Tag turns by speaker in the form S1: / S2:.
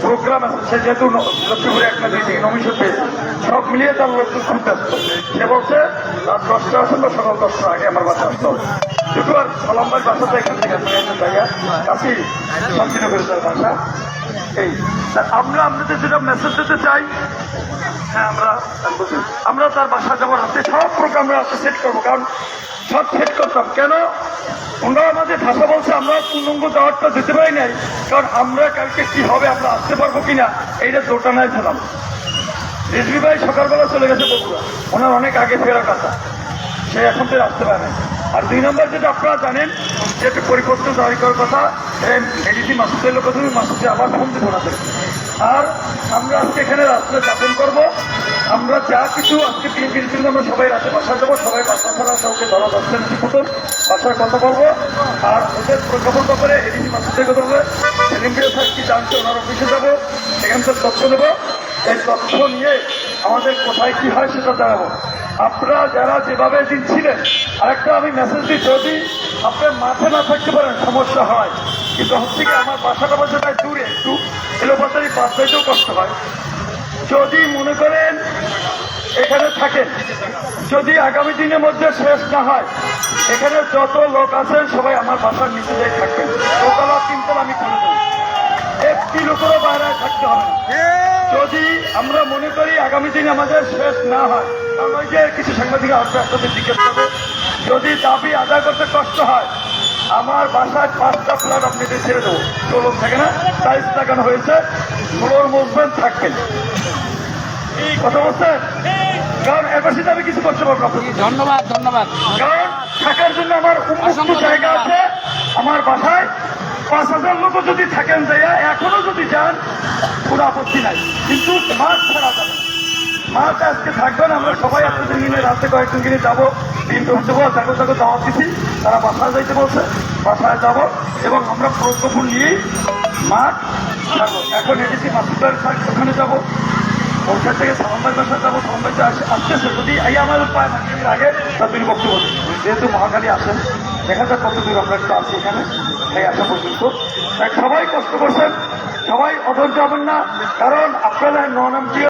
S1: Programme আছে, সে যেহেতু ন- একটা সব মিলিয়ে তার সে বলছে আমার তার এই আমরা আপনাদের যেটা মেসেজ দিতে চাই হ্যাঁ আমরা আমরা তার বাসা যাব রাতে সব প্রোগ্রাম রাতে সেট করব, কারণ সব সেট করতাম। কেন? ওনারা আমাদের ভাষা বলছে, আমরা পূর্ণাঙ্গ দাওয়াতটা দিতে পারি নাই। কারণ আমরা কালকে কি হবে, আমরা আসতে পারব কিনা, এইটা দোটানায় ফেলাম রেজবি ভাই সকালবেলা চলে গেছে বগুড়া। ওনার অনেক আগে ফেরা কথা সে এখন তো আসতে পারে না। আর দুই নম্বর যেটা আপনারা জানেন, যে একটা পরিপত্র জারি করার কথা এডিসি মাসুদের লোক মাসুদে আবার ফোন দেবো না আর আমরা আজকে এখানে রাত্রে যাপন করব। আমরা যা কিছু আজকে তিন দিন কিন্তু আমরা সবাই রাতে বাসা যাব, সবাই বাসা ছাড়া কাউকে ধরা যাচ্ছে না। ঠিকমতো বাসায় কথা বলব। আর ওদের প্রজ্ঞাপন করে এডিসি মাসুদের থেকে ধরবে এদিন স্যার কি জানছে ওনার অফিসে যাব। এখান থেকে তথ্য নেব। এই তথ্য নিয়ে আমাদের কোথায় কি হয় সেটা জানাব। আপনারা যারা যেভাবে দিচ্ছিলেন, আরেকটা আমি মেসেজ দিই যদি আপনার মাঠে না থাকতে পারেন, সমস্যা হয়। কিন্তু হচ্ছে কি, আমার বাসাটা বাসাটা দূরে, একটু এলোপাতারি বাস যাইতেও কষ্ট হয়। যদি মনে করেন এখানে থাকেন, যদি আগামী দিনের মধ্যে শেষ না হয়, এখানে যত লোক আছেন, সবাই আমার বাসার নিচে যাই থাকবেন। দোতলা, তিনতলা আমি খুলে দেবো। একটি লোকেরও বাইরে থাকতে হবে যদি আমরা মনে করি আগামী দিন আমাদের শেষ না হয় যে কিছু সাংবাদিক আসবে আপনাদের জিজ্ঞেস করবে যদি দাবি আদায় করতে কষ্ট হয় আমার বাসায় পাঁচটা ফ্ল্যাট আপনাদের ছেড়ে দেবো। চলুন থাকে না? টাইলস লাগানো হয়েছে ফ্লোর মুভমেন্ট থাকবেন এই কথা বলছেন? কারণ এবার সেটা আমি কিছু করতে পারব
S2: ধন্যবাদ ধন্যবাদ।
S1: কারণ থাকার জন্য আমার উন্মুক্ত জায়গা আছে। আমার বাসায় পাঁচ হাজার লোক যদি থাকেন যাইয়া কোনো আপত্তি নাই। কিন্তু মাছ ছাড়া যাবে। মাছ আজকে থাকবেন আমরা সবাই আপনাদের কিনে রাতে কয়েকজন কিনে যাব। দিন দেবো তাকে তাকে দাওয়াত দিচ্ছি তারা বাসায় যাইতে বলছে, বাসায় যাব। এবং আমরা প্রজ্ঞাপন নিয়েই মাছ থাকব এখন এসেছি মাসুদার ওখানে যাব। ওখান থেকে সালাম্বাই বাসা যাব। সালাম্বাই আসতেছে। যদি এই আমার পায় মাঝখানের আগে তিনি বক্তব্য দিন। যেহেতু মহাকালী আসেন, দেখা যাক কত দূর আমরা একটু আছি এখানে। এই আসা পর্যন্ত সবাই কষ্ট করছেন। সবাই অধৈর্য হবেন না কারণ আপনারা নন